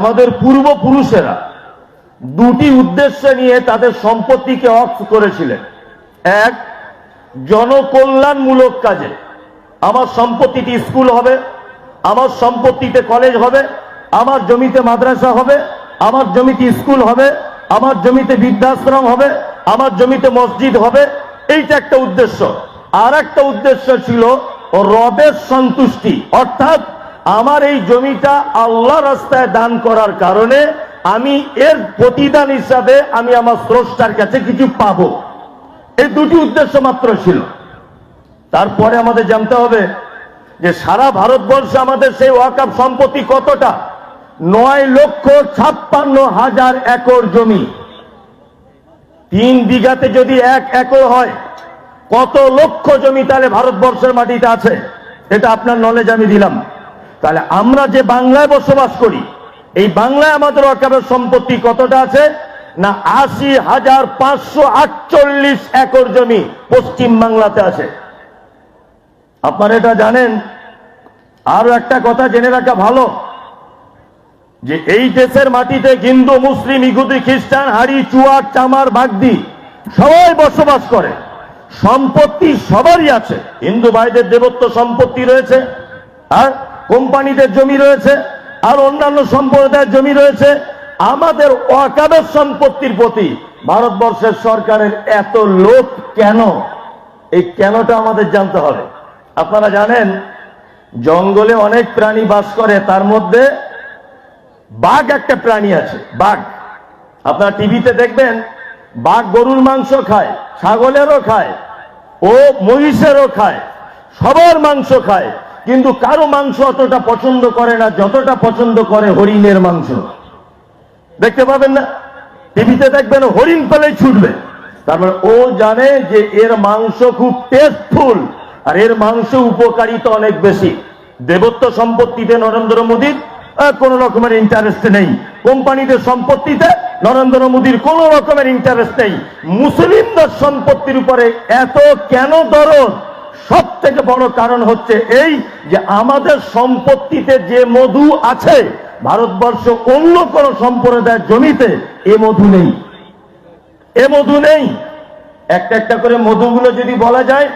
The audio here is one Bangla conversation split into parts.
আমাদের পূর্বপুরুষেরা দুটি উদ্দেশ্য নিয়ে তাদের সম্পত্তিকে অফ করেছিলেন। এক, জনকল্যাণমূলক কাজে। আমার সম্পত্তিটি স্কুল হবে, আমার সম্পত্তিতে কলেজ হবে, আমার জমিতে মাদ্রাসা হবে, আমার জমিতে স্কুল হবে, আমার জমিতে বৃদ্ধাশ্রম হবে, আমার জমিতে মসজিদ হবে। এইটা একটা উদ্দেশ্য। আর একটা উদ্দেশ্য ছিল রবের সন্তুষ্টি, অর্থাৎ আমার এই জমিটা আল্লাহ রাস্তায় দান করার কারণে আমি এর প্রতিদান হিসাবে আমি আমার স্রষ্টার কাছে কিছু পাব। এই দুটি উদ্দেশ্য মাত্র ছিল। তারপরে আমাদের জানতে হবে যে সারা ভারতবর্ষে আমাদের সেই ওয়াকাপ সম্পত্তি কতটা? নয় লক্ষ ছাপ্পান্ন হাজার একর জমি। তিন বিঘাতে যদি এক একর হয়, কত লক্ষ জমি তাহলে ভারতবর্ষের মাটিতে আছে? এটা আপনার নলেজ আমি দিলাম। তাহলে আমরা যে বাংলায় বসবাস করি, এই বাংলায় আমাদের ওয়াকাবের সম্পত্তি কতটা আছে? না আশি হাজার পাঁচশো আটচল্লিশ একর জমি পশ্চিম বাংলাতে আছে। আপনারা এটা জানেন? আরও একটা কথা জেনে রাখা ভালো, যে এই দেশের মাটিতে হিন্দু, মুসলিম, ইহুদি, খ্রিস্টান হাড়ি চুয়ার, চামার, বাগদি সবাই বসবাস করে। সম্পত্তি সবারই আছে। হিন্দু ভাইদের দেবত্ব সম্পত্তি রয়েছে। আর কোম্পানিদের জমি রয়েছে, আর অন্যান্য সম্প্রদায়ের জমি রয়েছে। আমাদের ওয়াকাবের সম্পত্তির প্রতি ভারতবর্ষের সরকারের এত লোভ কেন? এই কেনটা আমাদের জানতে হবে। আপনারা জানেন, জঙ্গলে অনেক প্রাণী বাস করে, তার মধ্যে বাঘ একটা প্রাণী আছে, বাঘ। আপনারা টিভিতে দেখবেন, বাঘ গরুর মাংস খায়, ছাগলেরও খায়, ও মহিষেরও খায়, সবার মাংস খায়। কিন্তু কারও মাংস অতটা পছন্দ করে না, যতটা পছন্দ করে হরিণের মাংস। দেখতে পাবেন না? টিভিতে দেখবেন হরিণ পেলেই ছুটবে। তারপরে ও জানে যে এর মাংস খুব টেস্টফুল আর এর মাংস উপকারিতা অনেক বেশি। দেবত্ব সম্পত্তিতে নরেন্দ্র মোদীর কোনো রকমের ইন্টারেস্ট নেই। কোম্পানিদের সম্পত্তিতে নরেন্দ্র মোদীর কোনো রকমের ইন্টারেস্ট নেই। মুসলিমদের সম্পত্তির উপরে এত কেন দরদ? সব থেকে বড় কারণ হচ্ছে এই যে আমাদের সম্পত্তিতে যে মধু আছে, ভারতবর্ষ অন্য কোন সম্প্রদায়ের জমিতে এ মধু নেই। এ মধু নেই। একটা একটা করে মধুগুলো যদি বলা যায়,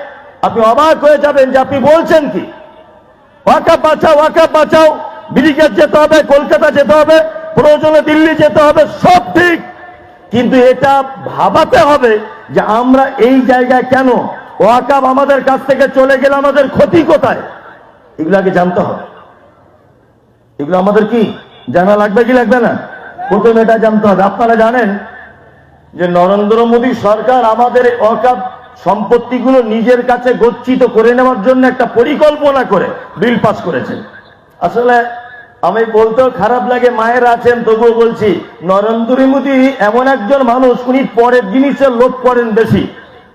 আপনি অবাক হয়ে যাবেন যে আপনি বলছেন কি? ওয়াকা বাঁচাও ওয়াকা বাঁচাও। ব্রিগেড যেতে হবে, কলকাতা যেতে হবে, প্রয়োজনে দিল্লি যেতে হবে, সব ঠিক। কিন্তু এটা ভাবাতে হবে যে আমরা এই জায়গায় কেন ওয়াকাব আমাদের কাছ থেকে চলে গেলে আমাদের ক্ষতি কোথায়? এগুলো আগে জানতে হবে। এগুলো আমাদের কি? জানা লাগবে কি লাগবে না? প্রথমে এটা জানতে হবে। আপনারা জানেন যে নরেন্দ্র মোদী সরকার আমাদের অকাপ সম্পত্তিগুলো নিজের কাছে গচ্ছিত করে নেওয়ার জন্য একটা পরিকল্পনা করে, বিল পাস করেছে। আসলে আমি বলতেও খারাপ লাগে, মায়ের আছেন, তবুও বলছি, নরেন্দ্র মোদী এমন একজন মানুষ, উনি পরের জিনিসের লোভ করেন বেশি।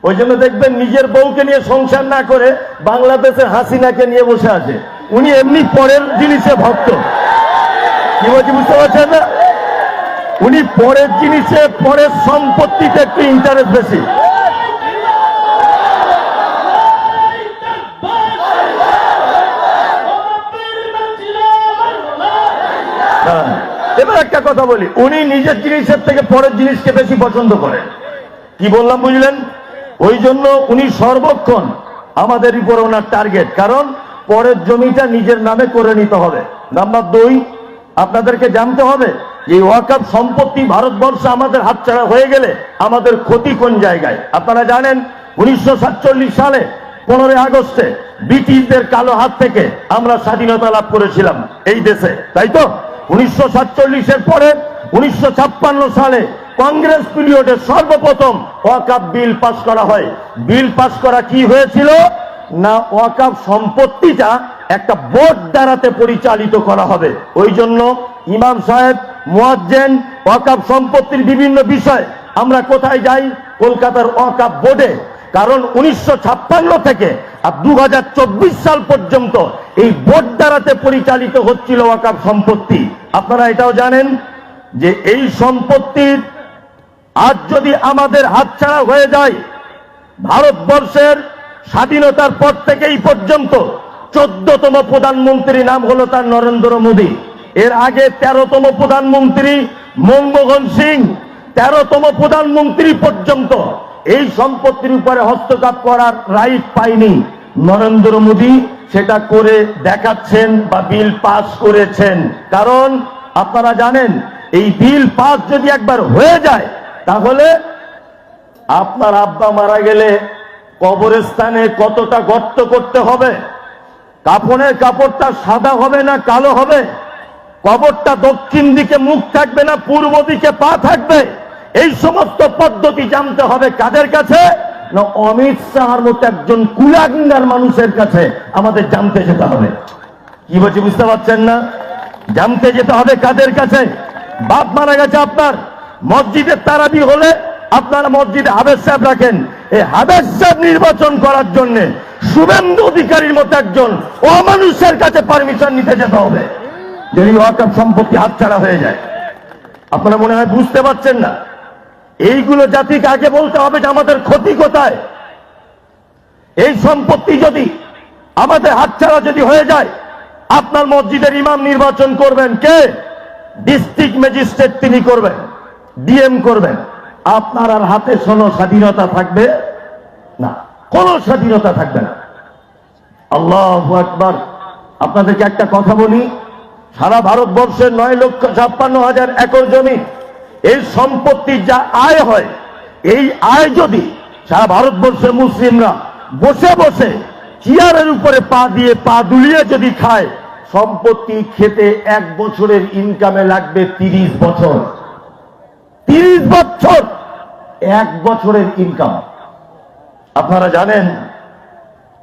ওই জন্য দেখবেন নিজের বউকে নিয়ে সংসার না করে বাংলাদেশের হাসিনাকে নিয়ে বসে আছে। উনি এমনি পরের জিনিসে ভক্ত। কি বলছি, বুঝতে পারছেন না? উনি পরের জিনিসে, পরের সম্পত্তিতে একটু ইন্টারেস্ট বেশি। হ্যাঁ। এবার একটা কথা বলি। উনি নিজের জিনিসের থেকে পরের জিনিসকে বেশি পছন্দ করেন। কি বললাম, বুঝলেন? ওই জন্য উনি সর্বক্ষণ আমাদের উপর ওনার টার্গেট কারণ পরের জমিটা নিজের নামে করে নিতে হবে। নাম্বার দুই, আপনাদেরকে জানতে হবে যে ওয়াকাপ সম্পত্তি ভারতবর্ষে আমাদের হাতছাড়া হয়ে গেলে আমাদের ক্ষতি কোন জায়গায়? আপনারা জানেন, উনিশশো সাতচল্লিশ সালে পনেরোই আগস্টে ব্রিটিশদের কালো হাত থেকে আমরা স্বাধীনতা লাভ করেছিলাম এই দেশে, তাই তো? উনিশশো সাতচল্লিশের পরে উনিশশো ছাপ্পান্ন সালে কংগ্রেস পিরিয়ডে সর্বপ্রথম ওয়াকাপ বিল পাস করা হয়। বিল পাস করা কি হয়েছিল? না, ওয়াকাপ সম্পত্তিটা একটা বোর্ড দ্বারাতে পরিচালিত করা হবে। ওই জন্য ইমাম সাহেব, মুয়াজ্জেন, ওয়াকাপ সম্পত্তির বিভিন্ন বিষয়, আমরা কোথায় যাই? কলকাতার ওয়াকাপ বোর্ডে। কারণ উনিশশো ছাপ্পান্ন থেকে আর দু হাজার চব্বিশ সাল পর্যন্ত এই বোর্ড দ্বারাতে পরিচালিত হচ্ছিল ওয়াকাপ সম্পত্তি। আপনারা এটাও জানেন যে এই সম্পত্তির আজ যদি আমাদের হাতছাড়া হয়ে যায়, ভারতবর্ষের স্বাধীনতার পর থেকে এই পর্যন্ত চোদ্দতম প্রধানমন্ত্রী নাম হলো তার নরেন্দ্র মোদী। এর আগে তেরোতম প্রধানমন্ত্রী মনমোহন সিং, তেরোতম প্রধানমন্ত্রী পর্যন্ত এই সম্পত্তির উপরে হস্তক্ষেপ করার রাইট পায়নি নরেন্দ্র মোদী। সেটা করে দেখাচ্ছেন বা বিল পাস করেছেন। কারণ আপনারা জানেন, এই বিল পাস যদি একবার হয়ে যায় তাহলে আপনার আব্বা মারা গেলে কবরস্থানে কতটা গর্ত করতে হবে? কাপড়ের কাপড়টা সাদা হবে না কালো হবে? কবরটা দক্ষিণ দিকে মুখ থাকবে না, পূর্ব দিকে পা থাকবে? এই সমস্ত পদ্ধতি জানতে হবে কাদের কাছে? না অমিত শাহর মতো একজন কুলাঙ্গার মানুষের কাছে আমাদের জানতে যেতে হবে। কি বলছি বুঝতে পারছেন না? জানতে যেতে হবে কাদের কাছে? বাপ মারা গেছে আপনার। মসজিদের তারাবি হলে আপনারা মসজিদে হাবেজ সাহেব রাখেন। এই হাবেজ সাহেব নির্বাচন করার জন্য শুভেন্দু অধিকারীর মতো একজন অমানুষের কাছে পারমিশন নিতে যেতে হবে। যদি ওয়াকফ সম্পত্তি হাতছাড়া হয়ে যায়। আপনারা মনে হয় বুঝতে পারছেন না? এইগুলো জাতিকে আগে বলতে হবে যে আমাদের ক্ষতি কোথায়? এই সম্পত্তি যদি আমাদের হাতছাড়া যদি হয়ে যায়, আপনার মসজিদের ইমাম নির্বাচন করবেন কে? ডিস্ট্রিক্ট ম্যাজিস্ট্রেট তিনি করবেন। ডিএম করবেন। আপনার আর হাতে কোনো স্বাধীনতা থাকবে না। কোনো স্বাধীনতা থাকবে না। আল্লাহ আকবার। আপনাদেরকে একটা কথা বলি, সারা ভারতবর্ষের নয় লক্ষ ছাপ্পান্ন হাজার একর জমি এই সম্পত্তির যা আয় হয়, এই আয় যদি সারা ভারতবর্ষের মুসলিমরা বসে বসে চেয়ারের উপরে পা দিয়ে, পা দুলিয়ে যদি খায়, সম্পত্তি খেতে এক বছরের ইনকামে লাগবে তিরিশ বছর। তিরিশ বছর, এক বছরের ইনকাম আপনারা জানেন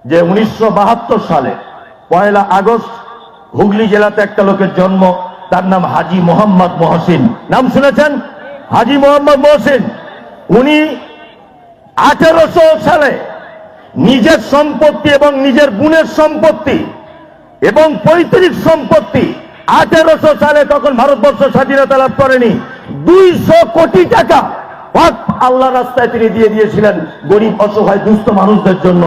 যে উনিশশো বাহাত্তর সালে পয়লা আগস্ট হুগলি জেলাতে একটা লোকের জন্ম, তার নাম হাজি মোহাম্মদ মহসিন। নাম শুনেছেন? হাজি মোহাম্মদ মহসিন। উনি আঠেরোশো সালে নিজের সম্পত্তি এবং নিজের বোনের সম্পত্তি এবং পৈতৃক সম্পত্তি আঠেরোশো সালে তখন ভারতবর্ষ স্বাধীনতা লাভ করেনি। দুইশো কোটি টাকা। আল্লাহ রাস্তায় তিনি দিয়ে দিয়েছিলেন গরিব, অসহায়, দুস্থ মানুষদের জন্য।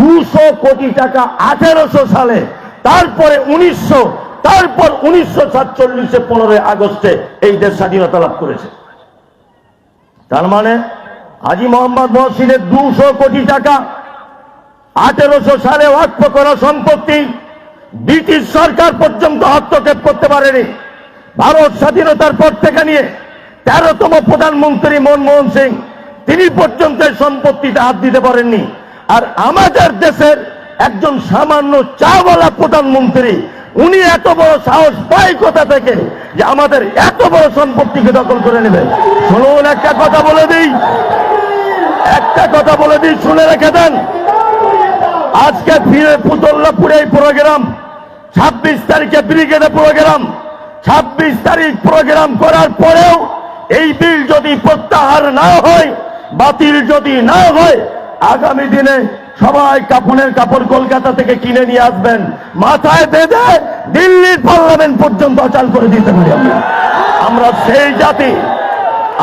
দুশো কোটি টাকা আঠেরোশো সালে, তারপরে উনিশশো, তারপর উনিশশো সাতচল্লিশে পনেরোই আগস্টে এই দেশ স্বাধীনতা লাভ করেছে। তার মানে হাজি মোহাম্মদ মহসিনের দুশো কোটি টাকা, আঠেরোশো সালে ওয়াক্ফ করা সম্পত্তি, ব্রিটিশ সরকার পর্যন্ত হস্তক্ষেপ করতে পারেনি। ভারত স্বাধীনতার পর থেকে নিয়ে তেরোতম প্রধানমন্ত্রী মনমোহন সিং, তিনি পর্যন্ত সম্পত্তিতে হাত দিতে পারেননি। আর আমাদের দেশের একজন সামান্য চাওয়ালা প্রধানমন্ত্রী, উনি এত বড় সাহস পায় কোথা থেকে যে আমাদের এত বড় সম্পত্তিকে দখল করে নেবে? শুনুন, একটা কথা বলে দিই। একটা কথা বলে দিই, শুনে রেখে দেন। আজকে ফিরে পুতল্লাপুরে এই প্রোগ্রাম ছাব্বিশ তারিখে ব্রিগেডে প্রোগ্রাম ছাব্বিশ তারিখ প্রোগ্রাম করার পরেও এই বিল যদি প্রত্যাহার না হয়, বাতিল যদি না হয়, আগামী দিনে সবাই কাপড়ের কাপড় কলকাতা থেকে কিনে নিয়ে আসবেন। মাথায় বেঁধে দিল্লির পার্লামেন্ট পর্যন্ত অচাল করে দিতে পারি আমরা সেই জাতি,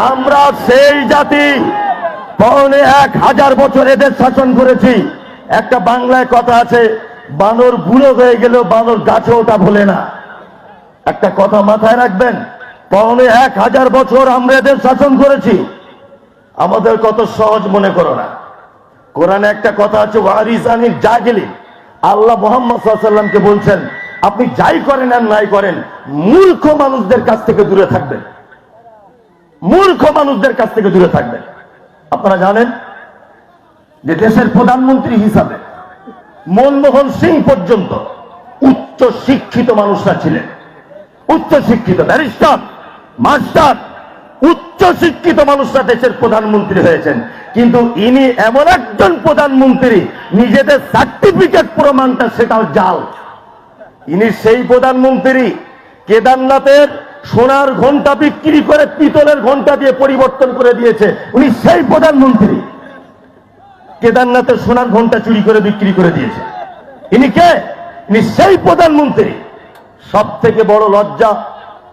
আমরা সেই জাতি। পৌনে এক হাজার বছর এদের শাসন করেছি। একটা বাংলায় কথা আছে, বানর বুড়ো হয়ে গেলেও বানর গাছে ওটা ভোলে না। একটা কথা মাথায় রাখবেন পৌনে এক হাজার বছর আমরা এদের শাসন করেছি। আমাদের কত সহজ মনে করো না। কোরআনে একটা কথা আছে ওয়ারিসানির যা গেলি আল্লাহ মোহাম্মদ সাল্লামকে বলছেন, আপনি যাই করেন আর নাই করেন, মূর্খ মানুষদের কাছ থেকে দূরে থাকবেন। মূর্খ মানুষদের কাছ থেকে দূরে থাকবেন। আপনারা জানেন যে দেশের প্রধানমন্ত্রী হিসাবে মনমোহন সিং পর্যন্ত উচ্চ শিক্ষিত মানুষরা ছিলেন। উচ্চ শিক্ষিত ব্যারিস্টার। মাস্টার, উচ্চ শিক্ষিত মানুষরা দেশের প্রধানমন্ত্রী হয়েছেন। কিন্তু ইনি এমন একজন প্রধানমন্ত্রী, নিজেদের সার্টিফিকেট প্রমাণটা সেটাও জাল। ইনি সেই প্রধানমন্ত্রী, কেদারনাথের সোনার ঘণ্টা বিক্রি করে পিতলের ঘণ্টা দিয়ে পরিবর্তন করে দিয়েছে। উনি সেই প্রধানমন্ত্রী। কেদারনাথের সোনার ঘণ্টা চুরি করে বিক্রি করে দিয়েছে। ইনি কে? ইনি সেই প্রধানমন্ত্রী। সব থেকে বড় লজ্জা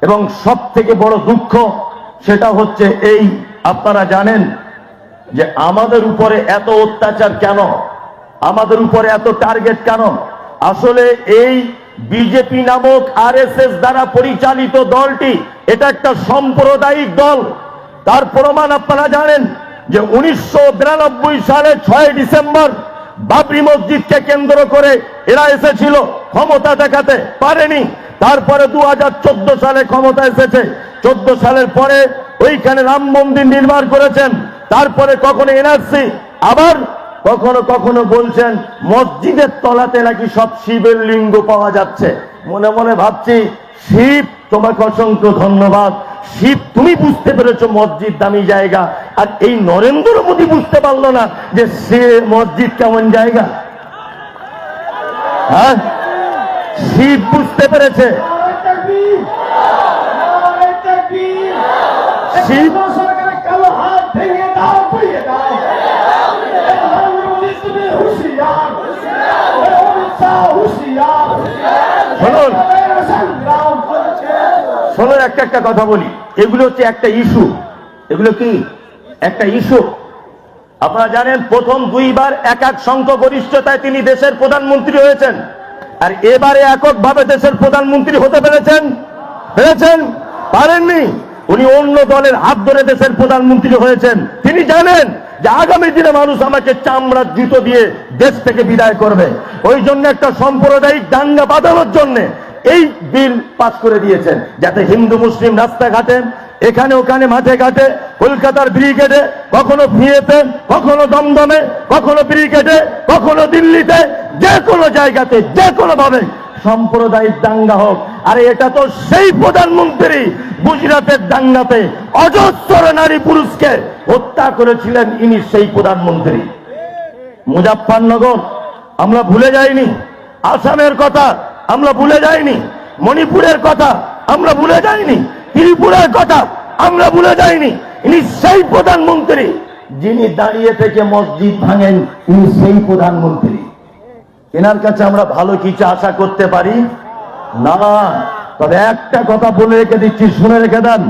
এবং সব থেকে বড় দুঃখ সেটা হচ্ছে এই, আপনারা জানেন যে আমাদের উপরে এত অত্যাচার কেন? আমাদের উপরে এত টার্গেট কেন? আসলে এই বিজেপি নামক আরএসএস দ্বারা পরিচালিত দলটি, এটা একটা সাম্প্রদায়িক দল। তার প্রমাণ আপনারা জানেন যে উনিশশো সালে ছয় ডিসেম্বর বাবরি মসজিদকে কেন্দ্র করে এরা এসেছিল, ক্ষমতা দেখাতে পারেনি। তারপরে দু হাজার চোদ্দ সালে ক্ষমতা এসেছে। চোদ্দ সালের পরে ওইখানে রাম মন্দির নির্মাণ করেছেন। তারপরে কখনো এনআরসি, আবার কখনো কখনো বলছেন মসজিদের তলাতে নাকি সব শিবের লিঙ্গ পাওয়া যাচ্ছে। মনে মনে ভাবছি, শিব, তোমাকে অসংখ্য ধন্যবাদ। শিব, তুমি বুঝতে পেরেছ মসজিদ দামি জায়গা। আর এই নরেন্দ্র মোদী বুঝতে পারল না যে সে মসজিদ কেমন জায়গা। হ্যাঁ? শিব বুঝতে পেরেছে। শোনো একটা একটা কথা বলি। এগুলো হচ্ছে একটা ইস্যু। এগুলো কি? একটা ইস্যু। আপনারা জানেন, প্রথম দুইবার এক এক সংখ্যাগরিষ্ঠতায় তিনি দেশের প্রধানমন্ত্রী হয়েছেন। আর এবারে এককভাবে দেশের প্রধানমন্ত্রী হতে পেরেছেন। পেরেছেন? পারেননি? উনি অন্য দলের হাত ধরে দেশের প্রধানমন্ত্রী হয়েছেন। তিনি জানেন যে আগামী দিনে মানুষ আমাকে চামড়ার জুতো দিয়ে দেশ থেকে বিদায় করবে। ওই জন্য একটা সাম্প্রদায়িক দাঙ্গা বাঁধানোর জন্যে এই বিল পাস করে দিয়েছেন, যাতে হিন্দু, মুসলিম রাস্তাঘাটে এখানে ওখানে মাঠে ঘাটে, কলকাতার ব্রিগেডে কখনো ফিয়েতে কখনো দমদমে, কখনো ব্রিগেডে, কখনো দিল্লিতে, যে কোনো জায়গাতে, যে কোনো ভাবে সাম্প্রদায়িক দাঙ্গা হোক। আরে এটা তো সেই প্রধানমন্ত্রী গুজরাটের দাঙ্গাতে অজস্র নারী পুরুষকে হত্যা করেছিলেন, ইনি সেই প্রধানমন্ত্রী। মুজাফফরনগর, আমরা ভুলে যাইনি। আসামের কথা আমরা ভুলে যাইনি। মণিপুরের কথা আমরা ভুলে যাইনি। ত্রিপুরার কথা আমরা ভুলে যাইনি। ইনি সেই প্রধানমন্ত্রী যিনি দাঁড়িয়ে থেকে মসজিদ ভাঙেন, ইনি সেই প্রধানমন্ত্রী। এনার কাছে আমরা ভালো কিছু আশা করতে পারি? না। তবে একটা কথা বলে রেখে দিচ্ছি, শুনে রেখে দেন।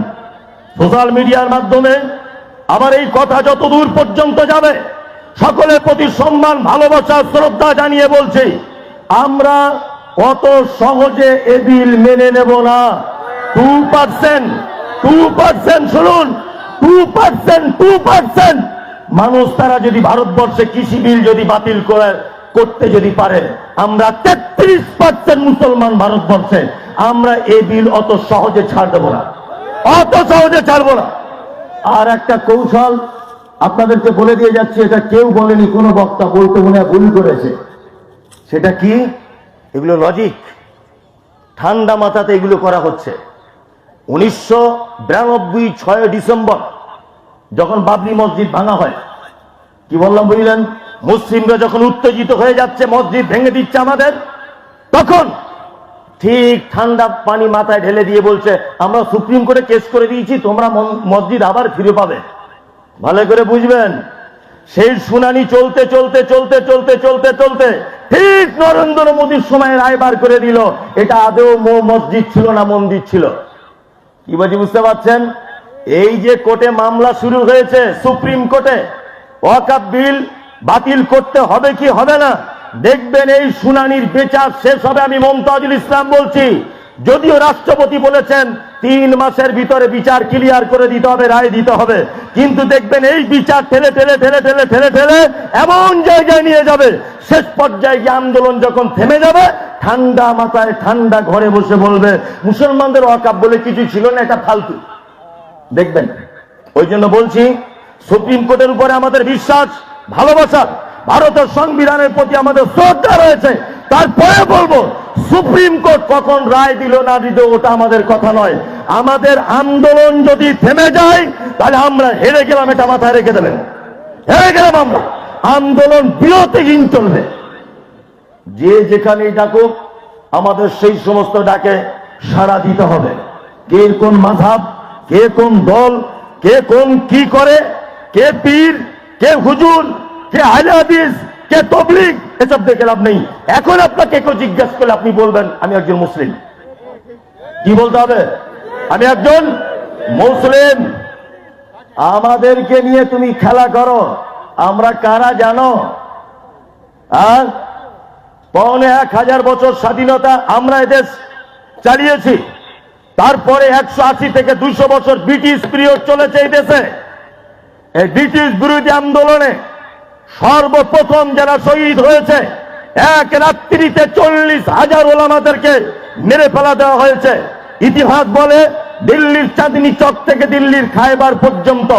সোশ্যাল মিডিয়ার মাধ্যমে আমার এই কথা যত দূর পর্যন্ত যাবে, সকলের প্রতি সম্মান, ভালোবাসা, শ্রদ্ধা জানিয়ে বলছি, আমরা অত সহজে এ বিল মেনে নেব না। টু পার্সেন্ট টু পার্সেন্ট শুনুন টু পার্সেন্ট টু পার্সেন্ট মানুষ তারা যদি ভারতবর্ষে কৃষি বিল যদি বাতিল করে, করতে যদি পারে, আমরা তেত্রিশ পার্সেন্ট মুসলমান ভারতবর্ষে, আমরা এই বিল অত সহজে ছাড় দেবো না। অত সহজে ছাড়বো না। আর একটা কৌশল আপনাদেরকে বলে দিয়ে যাচ্ছি, এটা কেউ বলেনি, কোনো বক্তা বলতে মনে ভুল করেছে। সেটা কি? এগুলো লজিক ঠান্ডা মাথাতে এগুলো করা হচ্ছে। উনিশশো বিরানব্বই ছয় ডিসেম্বর, যখন বাবরি মসজিদ ভাঙা হয়, কি বললাম বুঝলেন? মুসলিমরা যখন উত্তেজিত হয়ে যাচ্ছে, মসজিদ ভেঙে দিচ্ছে আমাদের, তখন ঠিক ঠান্ডা পানি মাথায় ঢেলে দিয়ে বলছে, আমরা সুপ্রিম কোর্টে কেস করে দিয়েছি, তোমরা মসজিদ আবার ফিরে পাবে। ভালো করে বুঝবেন, সেই শুনানি চলতে চলতে চলতে চলতে চলতে চলতে ঠিক নরেন্দ্র মোদীর সময় রায় বার করে দিল, এটা আদৌ মসজিদ ছিল না মন্দির ছিল। কি বলছি বুঝতে পারছেন? এই যে কোর্টে মামলা শুরু হয়েছে, সুপ্রিম কোর্টে ওয়াকাব বিল বাতিল করতে হবে কি হবে না? দেখবেন এই শুনানির বিচার শেষ হবে, আমি মমতাজুল ইসলাম বলছি। যদিও রাষ্ট্রপতি বলেছেন, তিন মাসের ভিতরে বিচার ক্লিয়ার করে দিতে হবে, রায় দিতে হবে। কিন্তু দেখবেন এই বিচার ঠেলে ঠেলে ঠেলে ঠেলে ঠেলে ঠেলে এমন জায়গায় নিয়ে যাবে। শেষ পর্যায়ে আন্দোলন যখন থেমে যাবে ঠান্ডা মাথায় ঠান্ডা ঘরে বসে বলবে, মুসলমানদের ওয়াকাব বলে কিছু ছিল না, এটা ফালতু। দেখবেন, ওই জন্য বলছি, সুপ্রিম কোর্টের উপরে আমাদের বিশ্বাস, ভালোবাসা, ভারতের সংবিধানের প্রতি আমাদের শ্রদ্ধা রয়েছে। তারপরে বলব, সুপ্রিম কোর্ট কখন রায় দিল না দিল, ওটা আমাদের কথা নয়। আমাদের আন্দোলন যদি থেমে যায়, তাহলে আমরা হেরে গেলাম, এটা মাথায় রেখে দেবেন। হেরে গেলাম আমরা। আন্দোলন বিরতিহীন চলবে। যে যেখানেই ডাকুক, আমাদের সেই সমস্ত ডাকে সাড়া দিতে হবে। কে কোন মাধাব কে কোন দল, কে কোন কি করে, কে পীর, কে হুজুর, কে আহলে কে তবলিগ, এসব দেখে লাভ নেই। এখন আপনাকে কেউ জিজ্ঞাসা করলে আপনি বলবেন, আমি একজন মুসলিম। কি বলতে হবে? আমি একজন মুসলিম। আমাদেরকে নিয়ে তুমি খেলা করো। আমরা কারা জানো? আর পৌনে এক হাজার বছর স্বাধীনতা আমরা এদেশ চালিয়েছি। তারপরে একশো আশি থেকে দুইশো বছর ব্রিটিশ পিরিয়ড চলেছে এই দেশে। এই ব্রিটিশ বিরোধী আন্দোলনে সর্বপ্রথম যারা শহীদ হয়েছে, এক রাত্রিতে চল্লিশ হাজার ওলামাদেরকে মেরে ফেলা দেওয়া হয়েছে। ইতিহাস বলে, দিল্লির চাঁদনি চক থেকে দিল্লির খাইবার পর্যন্ত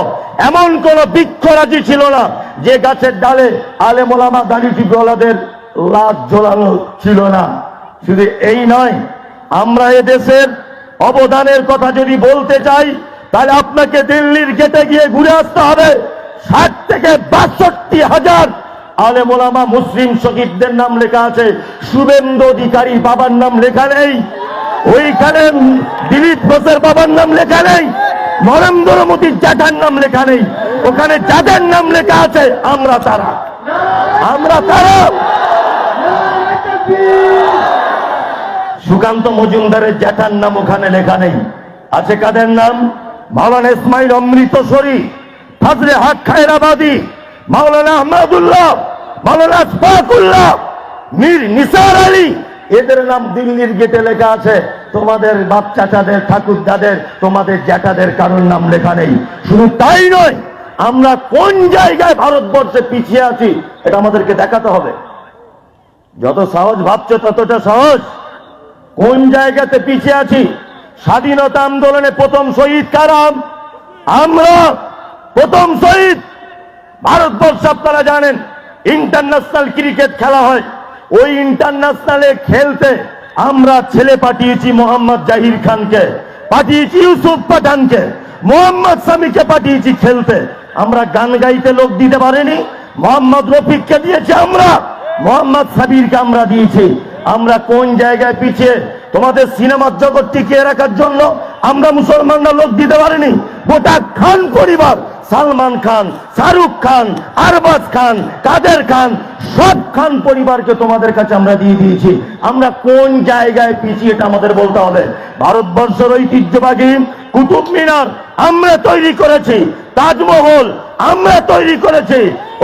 এমন কোন বৃক্ষরাজি ছিল না যে গাছের ডালে আলে মোলামা দাড়ি টিপওয়ালাদের লাশ ঝোলানো ছিল না। শুধু এই নয়, আমরা এদেশের অবদানের কথা যদি বলতে চাই, তাহলে আপনাকে দিল্লির গেটে গিয়ে ঘুরে আসতে হবে। ষাট থেকে বাষট্টি হাজার আলে মোলামা মুসলিম শহীদদের নাম লেখা আছে। শুভেন্দু অধিকারী বাবার নাম লেখা নেই। ওইখানে দিলীপ ঘোষের বাবার নাম লেখা নেই। নরেন্দ্র মোদীর জ্যাঠার নাম লেখা নেই। ওখানে যাদের নাম লেখা আছে, আমরা তারা। আমরা তারা। সুকান্ত মজুমদারের জ্যাঠার নাম ওখানে লেখা নেই। আছে কাদের নাম? মাওলানা ইসমাইল অমৃতসরী ফাজলে হক খায়রাবাদী, মাওলানা আহমদুল্লাহ, মাওলানা আসফাকুল্লাহ, মীর নিসার আলী। এদের নাম দিল্লির গেটে লেখা আছে। তোমাদের বাপ চাচাদের ঠাকুর দাদের তোমাদের জ্যাঠাদের কারোর নাম লেখা নেই। শুধু তাই নয়, আমরা কোন জায়গায় ভারতবর্ষে পিছিয়ে আছি, এটা আমাদেরকে দেখাতে হবে। যত সহজ ভাবছ ততটা সহজ। কোন জায়গাতে পিছিয়ে আছি? স্বাধীনতা আন্দোলনে প্রথম শহীদ কারাম আমরা প্রথম শহীদ। ভারতবর্ষ আপনারা জানেন ইন্টারন্যাশনাল ক্রিকেট খেলা হয়। ওই ইন্টারন্যাশনালে খেলতে আমরা ছেলে পাঠিয়েছি মোহাম্মদ জাহির খানকে, পাঠিয়েছি ইউসুফ পাঠানকে, মোহাম্মদ সামিকে পাঠিয়েছি খেলতে। আমরা গান গাইতে লোক দিতে পারিনি, মোহাম্মদ রফিককে দিয়েছি আমরা, মোহাম্মদ সাবিরকে আমরা দিয়েছি। আমরা কোন জায়গায় পিছিয়ে তোমাদের সিনেমার জগৎ টিকিয়ে রাখার জন্য আমরা মুসলমানরা লোক দিতে পারিনি? গোটা খান পরিবার, সালমান খান, শাহরুখ খান, আরবাজ খান, কাদের খান, সব খান পরিবারকে তোমাদের কাছে আমরা দিয়ে দিয়েছি। আমরা কোন জায়গায় পিছিয়ে এটা আমাদের বলতে হবে। ভারতবর্ষের ঐতিহ্যবাহী কুতুব মিনার আমরা তৈরি করেছি, তাজমহল আমরা তৈরি করেছি,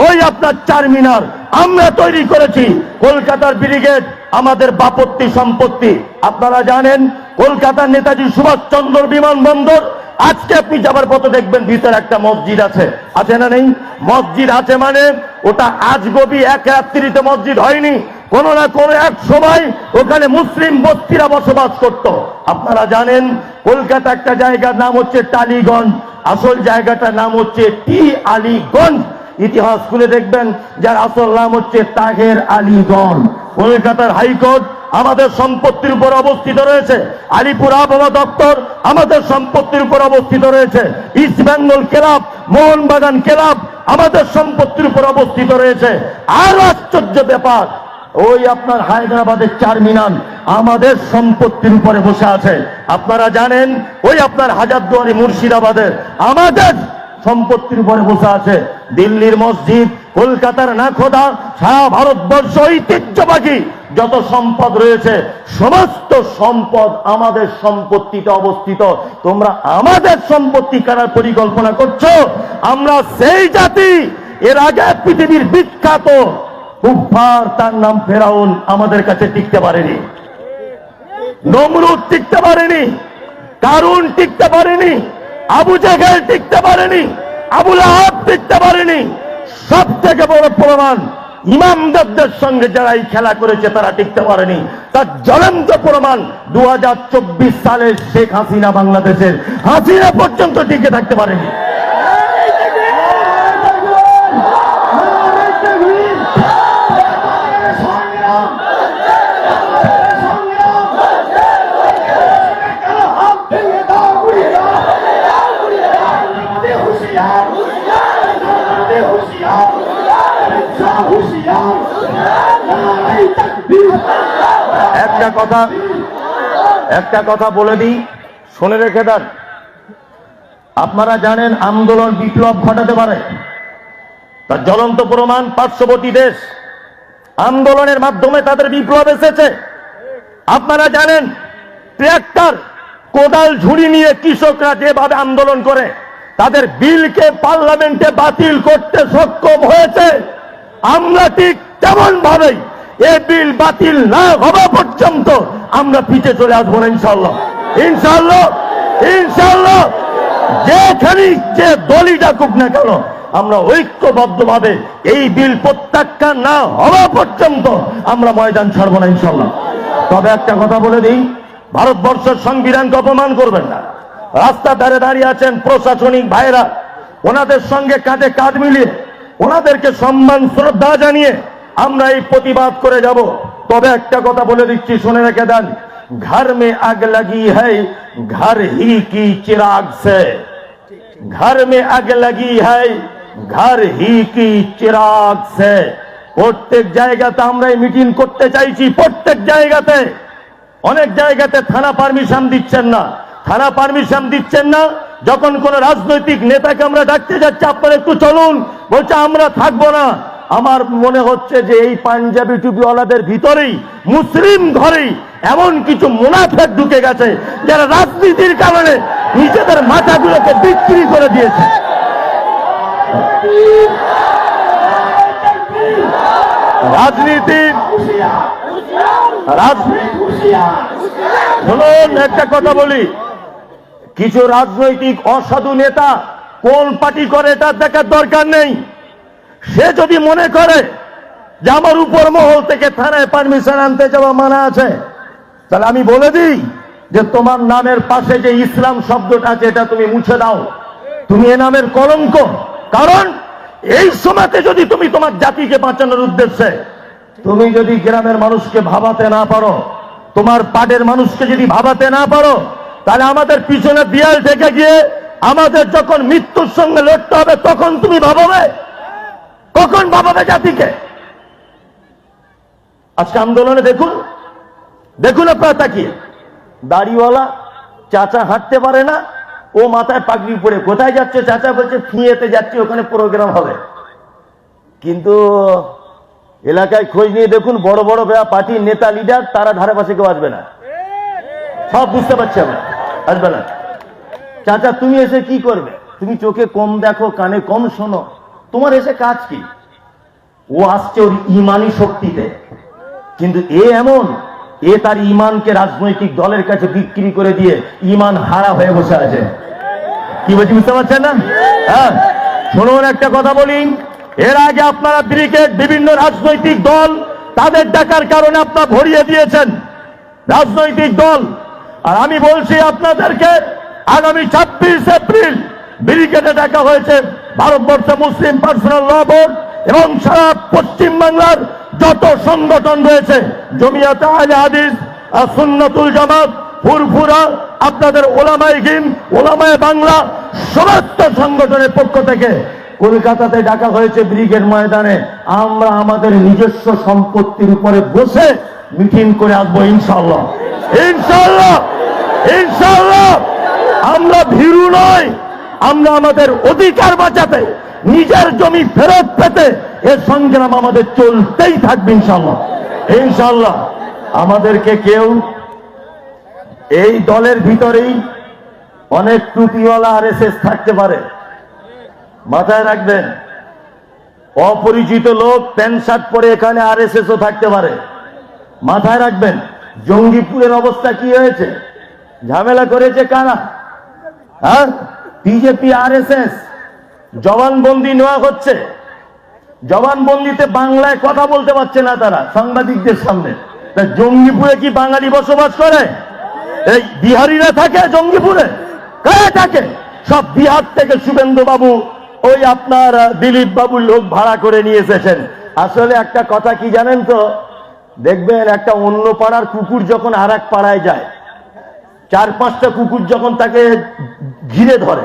ওই আপনার চার মিনার আমরা তৈরি করেছি, কলকাতার ব্রিগেড আমাদের বাপত্তি সম্পত্তি। আপনারা জানেন, কলকাতার নেতাজি সুভাষচন্দ্র বিমানবন্দর, আজকে আপনি যাবার পথে দেখবেন ভিতরে একটা মসজিদ আছে। আছে না নেই? মসজিদ আছে মানে ওটা আজ আজগবি এক রাত্রিতে মসজিদ হয়নি। কোন না কোন এক সময় ওখানে মুসলিম বস্তিরা বসবাস করত। আপনারা জানেন, কলকাতা একটা জায়গার নাম হচ্ছে টালিগঞ্জ। আসল জায়গাটার নাম হচ্ছে টি আলীগঞ্জ। ইতিহাস খুলে দেখবেন, যার আসল নাম হচ্ছে তাহের আলীগঞ্জ। কলকাতার হাইকোর্ট আমাদের সম্পত্তির উপর অবস্থিত রয়েছে। আলিপুর আবহাওয়া দপ্তর আমাদের সম্পত্তির উপর অবস্থিত রয়েছে। East Bengal club, Mohun Bagan club আমাদের সম্পত্তির উপর অবস্থিত রয়েছে। আর আশ্চর্য ব্যাপার, ওই আপনার হায়দ্রাবাদের চার মিনান আমাদের সম্পত্তির উপরে বসে আছে। আপনারা জানেন, ওই আপনার হাজারদুয়ারি মুর্শিদাবাদের আমাদের সম্পত্তির উপরে বসে আছে। দিল্লির মসজিদ কলকাতার না খোদা, সারা ভারতবর্ষ ঐতিহ্যবাহী যত সম্পদ রয়েছে, সমস্ত সম্পদ আমাদের সম্পত্তিতে অবস্থিত। তোমরা আমাদের সম্পত্তি কেনার পরিকল্পনা করছ, আমরা সেই জাতি, এর আগে পৃথিবীর বিখ্যাত কুফার তার নাম ফেরাউন, আমাদের কাছে টিকতে পারেনি। নমরুদ টিকতে পারেনি, কারুন টিকতে পারেনি, আবু জাহেল টিকতে পারেনি, আবুল আহাব টিকতে পারেনি। সব থেকে বড় প্রমাণ ইমামদারদের সঙ্গে যারা এই খেলা করেছে, তারা টিকতে পারেনি। তার জ্বলন্ত প্রমাণ দু হাজার চব্বিশ সালে শেখ হাসিনা বাংলাদেশের। হাসিনা পর্যন্ত টিকে থাকতে পারেনি। একটা কথা একটা কথা বলে দিই। শুনে রেখে দেন। আপনারা জানেন আন্দোলন বিপ্লব ঘটাতে পারে। তার জ্বলন্ত প্রমাণ পার্শ্ববর্তী দেশ। আন্দোলনের মাধ্যমে তাদের বিপ্লব এসেছে। আপনারা জানেন, ট্র্যাক্টর, কোদাল, ঝুড়ি নিয়ে কৃষকরা যেভাবে আন্দোলন করে, তাদের বিলকে পার্লামেন্টে বাতিল করতে সক্ষম হয়েছে। আমরা ঠিক তেমন ভাবেই এ বিল বাতিল না হওয়া পর্যন্ত আমরা পিছে চলে আসব না ইনশাল্লাহ ইনশাল্লাহ ইনশাল্লাহ যেখানে যে দলই ডাকুক না কেন, আমরা ঐক্যবদ্ধভাবে এই বিল প্রত্যাখ্যান না হওয়া পর্যন্ত আমরা ময়দান ছাড়বো না ইনশাল্লাহ তবে একটা কথা বলে দিই, ভারতবর্ষের সংবিধানকে অপমান করবেন না। রাস্তা ধারে দাঁড়িয়ে আছেন প্রশাসনিক ভাইরা ওনাদের সঙ্গে কাঁধে কাঁধ মিলিয়ে, ওনাদেরকে সম্মান, শ্রদ্ধা জানিয়ে আমরা এই প্রতিবাদ করে যাব। তবে একটা কথা বলে দিচ্ছি, শুনে রেখে দেন। ঘর মে আগ লাগি হাই ঘর হি কি চিরাগ সে। ঘর মে আগ লাগি হাই ঘর হি কি চিরাগ সে। প্রত্যেক জায়গাতে আমরা এই মিটিং করতে চাইছি, প্রত্যেক জায়গাতে। অনেক জায়গাতে থানা পারমিশন দিচ্ছেন না। থানা পারমিশন দিচ্ছেন না, যখন কোন রাজনৈতিক নেতাকে আমরা ডাকতে যাচ্ছি, আপনারা একটু চলুন। বলছে, আমরা থাকব না। আমার মনে হচ্ছে যে এই পাঞ্জাবি টুপিওয়ালাদের ভিতরেই, মুসলিম ঘরেই এমন কিছু মুনাফেক ঢুকে গেছে যারা রাজনীতির কারণে নিজেদের মাথাগুলোকে বিক্রি করে দিয়েছে। রাজনীতি শুনুন, একটা কথা বলি। কিছু রাজনৈতিক অসাধু নেতা কোন পার্টি করে এটা দেখার দরকার নেই। সে যদি মনে করে যে আমার উপর মহল থেকে থানায় পারমিশন আনতে যাওয়া মানা আছে, তাহলে আমি বলে দিই যে তোমার নামের পাশে যে ইসলাম শব্দটা আছে, এটা তুমি মুছে দাও। তুমি এ নামের কলঙ্ক। কারণ এই সময়তে যদি তুমি তোমার জাতিকে বাঁচানোর উদ্দেশ্যে তুমি যদি গ্রামের মানুষকে ভাবাতে না পারো, তোমার পাটের মানুষকে যদি ভাবাতে না পারো, তাহলে আমাদের পিছনে দেয়াল থেকে গিয়ে আমাদের যখন মৃত্যুর সঙ্গে লড়তে হবে, তখন তুমি ভাবাবে কখন ভাবাবে জাতিকে? আজকে আন্দোলনে দেখুন দেখুন আপনারা তাকিয়ে। দাড়িওয়ালা চাচা হাঁটতে পারে না, ও মাথায় পাগড়ি পরে কোথায় যাচ্ছে? চাচা বলছে, ফিয়েতে যাচ্ছে, ওখানে প্রোগ্রাম হবে। কিন্তু এলাকায় খোঁজ নিয়ে দেখুন, বড় বড় পার্টির নেতা লিডার তারা ধারে পাশে কেউ আসবে না। সব বুঝতে পারছি আমরা, আসবে না। চাচা, তুমি এসে কি করবে? তুমি চোখে কম দেখো, কানে কম শোনো। তোমার এসে কাজ কি? ও আসছে ওর ইমানি শক্তিতে। কিন্তু এ এমন, এ তার ইমানকে রাজনৈতিক দলের কাছে বিক্রি করে দিয়ে ইমান হারা হয়ে বসে আছে। কি বলছি, বুঝতে পারছেন না? হ্যাঁ শুনুন একটা কথা বলি। এর আগে আপনারা ব্রিগেড, বিভিন্ন রাজনৈতিক দল, তাদের ডাকার কারণে আপনারা ভরিয়ে দিয়েছেন। রাজনৈতিক দল। আর আমি বলছি, আপনাদেরকে আগামী ছাব্বিশ এপ্রিল ব্রিগেডে ডাকা হয়েছে। ভারতবর্ষে মুসলিম পার্সোনাল ল বোর্ড এবং সারা পশ্চিম বাংলার যত সংগঠন রয়েছে, জমিয়াতে আলে হাদিস সুন্নতুল জামাত, ফুরফুরা, আপনাদের ওলামাই হিন ওলামায় বাংলা, সমস্ত সংগঠনের পক্ষ থেকে কলকাতাতে ডাকা হয়েছে ব্রিগেড ময়দানে। আমরা আমাদের নিজস্ব সম্পত্তির উপরে বসে মিটিং করে আসব ইনশাল্লাহ ইনশাল্লাহ ইনশাল্লাহ আমরা ভীরু নই। আমরা আমাদের অধিকার বাঁচাতে, নিজের জমি ফেরত পেতে এর সংগ্রাম আমাদের চলতেই থাকবে ইনশাল্লাহ ইনশাল্লাহ আমাদেরকে কেউ এই দলের ভিতরেই অনেক টুপিওয়ালা আর এস থাকতে পারে। মাথায় রাখবেন, অপরিচিত লোক প্যান্ট শার্ট পরে এখানে আর ও থাকতে পারে। মাথায় রাখবেন, জঙ্গিপুরের অবস্থা কি হয়েছে? ঝামেলা করেছে কারা? হ্যাঁ? বিজেপি আর এস এস জবানবন্দি নেওয়া হচ্ছে। জবানবন্দিতে বাংলায় কথা বলতে পারছে না তারা, সাংবাদিকদের সামনে। জঙ্গিপুরে কি বাঙালি বসবাস করে? এই বিহারিরা থাকে জঙ্গিপুরে? কারা থাকে? সব বিহার থেকে শুভেন্দু বাবু ওই আপনার দিলীপ বাবুর লোক ভাড়া করে নিয়ে এসেছেন। আসলে একটা কথা কি জানেন তো? দেখবেন একটা অন্য পাড়ার কুকুর যখন আর পাড়ায় যায়, চার পাঁচটা কুকুর যখন তাকে ঘিরে ধরে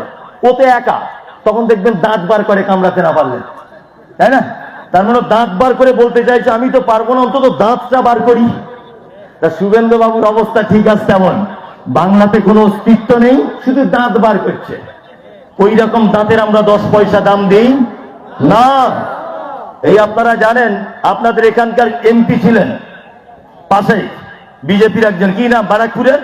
ওতে একা। তখন দেখবেন দাঁত বার করে কামড়াতে না পারলে। তাই না? তার মানে দাঁত বার করে বলতে চাইছে, আমি তো পারব না, অন্তত দাঁতটা বার করি। তা শুভেন্দু বাবুর অবস্থা ঠিক আছে তেমন। বাংলাতে কোনো অস্তিত্ব নেই, শুধু দাঁত বার করছে। ওই রকম দাঁতের আমরা দশ পয়সা দাম দিই। না। এই আপনারা জানেন, আপনাদের এখানকার এমপি ছিলেন। পাশে বিজেপির একজন। কি নাম? বারাকপুরের?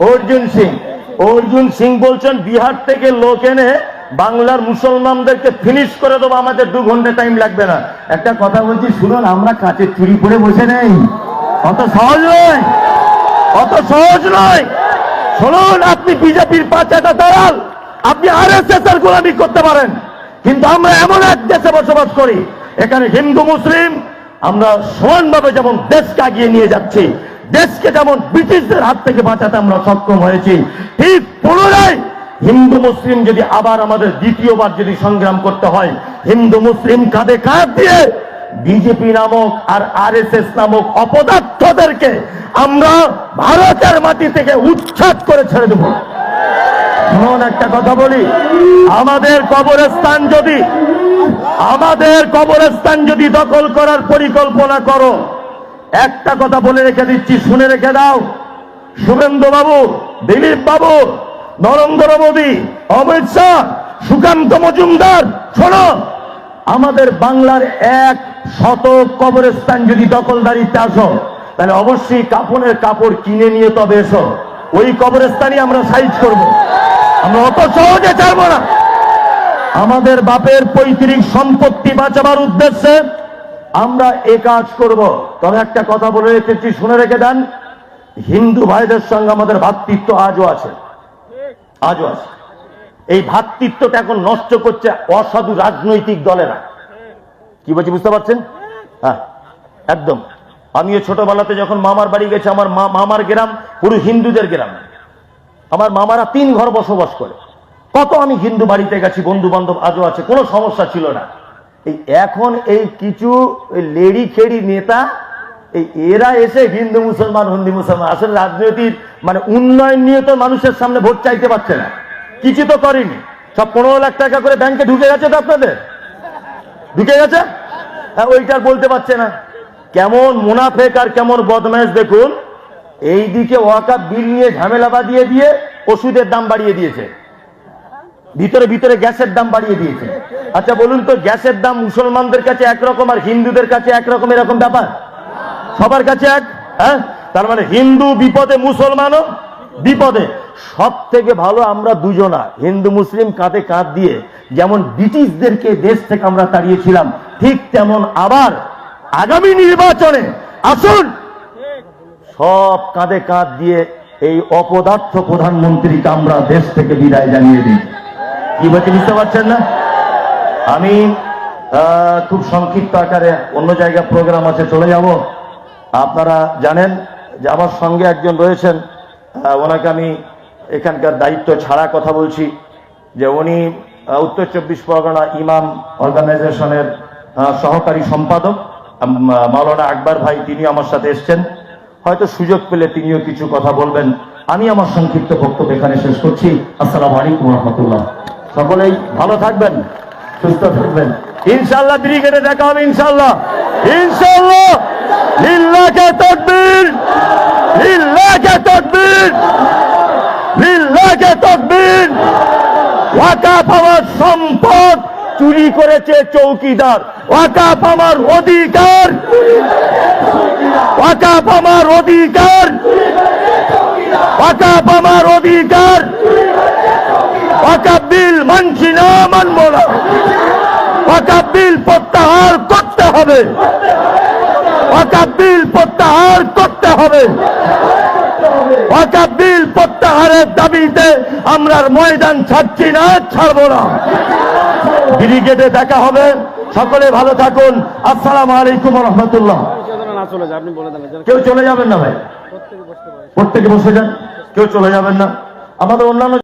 অর্জুন সিং। অর্জুন সিং বলছেন, বিহার থেকে লোক এনে বাংলার মুসলমানদেরকে ফিনিশ করে দেবো, আমাদের দু ঘণ্টা টাইম লাগবে না। একটা কথা বলছি, শুনুন, আমরা কাঁচের চুরি করে বসে নেই। অত সহজ নয়। অত সহজ নয়। শুনুন, আপনি বিজেপির পাঁচাটা দালাল, আপনি আর এস এস এর গোলামি করতে পারেন। কিন্তু আমরা এমন এক দেশে বসবাস করি, এখানে হিন্দু, মুসলিম, আমরা সমানভাবে যেমন দেশকে এগিয়ে নিয়ে যাচ্ছি দেশকে যেমন ব্রিটিশদের হাত থেকে বাঁচাতে আমরা সক্ষম হয়েছি, ঠিক পুনরায় হিন্দু মুসলিম যদি আবার আমাদের দ্বিতীয়বার যদি সংগ্রাম করতে হয়, হিন্দু মুসলিম কাঁধে কাঁধ দিয়ে বিজেপি নামক আর আরএসএস নামক অপদার্থদেরকে আমরা ভারতের মাটি থেকে উচ্ছেদ করে ছেড়ে দেব। এমন একটা কথা বলি, আমাদের কবরস্থান যদি, আমাদের কবরস্থান যদি দখল করার পরিকল্পনা করো একটা কথা বলে রেখে দিচ্ছি, শুনে রেখে দাও। শুভেন্দু বাবু দিলীপ বাবু নরেন্দ্র মোদী অমিত শাহ, সুকান্ত মজুমদার, শোনো, আমাদের বাংলার এক শত কবরস্থান যদি দখলদারিতে আসো, তাহলে অবশ্যই কাপড়ের কাপড় কিনে নিয়ে তবে এসো। ওই কবরস্থানই আমরা সাইজ করব। আমরা অত সহজে ছাড়বো না। আমাদের বাপের পৈতৃক সম্পত্তি বাঁচাবার উদ্দেশ্যে আমরা এ কাজ করব। তবে একটা কথা বলে রেখেছি, শুনে রেখে দেন। হিন্দু ভাইদের সঙ্গে আমাদের ভ্রাতৃত্ব আজও আছে। আজও আছে। এই ভ্রাতৃত্বটা এখন নষ্ট করছে অসাধু রাজনৈতিক দলেরা। কি বলছি, বুঝতে পারছেন? হ্যাঁ একদম। আমিও ছোটবেলাতে যখন মামার বাড়ি গেছি, আমার মামার গ্রাম পুরো হিন্দুদের গ্রাম। আমার মামারা তিন ঘর বসবাস করে। কত আমি হিন্দু বাড়িতে গেছি বন্ধু বান্ধব আজও আছে, কোনো সমস্যা ছিল না। এই এখন এই কিছু লেডি খেড়ি নেতা, এই এরা এসে হিন্দু, মুসলমান হিন্দু, মুসলমান, আসলে রাজনীতির মানে উন্নয়ন নিয়ে তো মানুষের সামনে ভোট চাইতে পারছে না। কিছু তো করেনি। সব পনেরো লাখ টাকা করে ব্যাংকে ঢুকে গেছে তো আপনাদের? ঢুকে গেছে? হ্যাঁ ওইটার বলতে পারছে না। কেমন মুনাফেক আর কেমন বদমাইশ দেখুন, এইদিকে ওয়াকাপ বিল নিয়ে ঝামেলা বাঁধিয়ে দিয়ে ওষুধের দাম বাড়িয়ে দিয়েছে। ভিতরে ভিতরে গ্যাসের দাম বাড়িয়ে দিয়েছে আচ্ছা বলুন তো, গ্যাসের দাম মুসলমানদের কাছে একরকম আর হিন্দুদের কাছে একরকম এরকম ব্যাপার? সবার কাছে এক? হ্যাঁ? তার মানে হিন্দু বিপদে, মুসলমানও বিপদে। সব থেকে ভালো আমরা দুজনা, হিন্দু, মুসলিম, কাঁধে কাঁধ দিয়ে যেমন ব্রিটিশদেরকে দেশ থেকে আমরা তাড়িয়েছিলাম, ঠিক তেমন আবার আগামী নির্বাচনে আসুন। সব কাঁধে কাঁধ দিয়ে এই অপদার্থ প্রধানমন্ত্রীকে আমরা দেশ থেকে বিদায় জানিয়ে দিই। কি বলতে বুঝতে পারছেন না? আমি খুব সংক্ষিপ্ত আকারে অন্য জায়গায় প্রোগ্রাম আছে, চলে যাব। আপনারা জানেন যে আমার সঙ্গে একজন রয়েছেন ওনাকে আমি এখানকার দায়িত্ব ছাড়া কথা বলছি, যে উনি উত্তর চব্বিশ পরগনা ইমাম অর্গানাইজেশনের সহকারী সম্পাদক মাওলানা আকবর ভাই, তিনি আমার সাথে এসছেন। হয়তো সুযোগ পেলে তিনিও কিছু কথা বলবেন। আমি আমার সংক্ষিপ্ত বক্তব্য এখানে শেষ করছি। আসসালামু আলাইকুম রহমতুল্লাহ। সকলেই ভালো থাকবেন, সুস্থ থাকবেন। ইনশাল্লাহ ব্রিগেডে দেখা হবে ইনশাল্লাহ সম্পদ চুরি করেছে চৌকিদার। ওয়াকাফ আমার অধিকার, ওয়াকাফ আমার অধিকার, ওয়াকাফ আমার অধিকার, ওয়াকাফ বিল মানছি না মানব না। ওয়াকাফ বিল প্রত্যাহার করতে হবে। ওয়াকাফ বিল প্রত্যাহার করতে হবে। ওয়াকাফ বিল প্রত্যাহারের দাবিতে আমরা ময়দান ছাড়ছি না, ছাড়বো না। ব্রিগেডে দেখা হবে। সকলে ভালো থাকুন। আসসালামু আলাইকুম রহমতুল্লাহ। কেউ চলে যাবেন না ভাই? প্রত্যেকে বসে যান। কেউ চলে যাবেন না। আমাদের অন্যান্য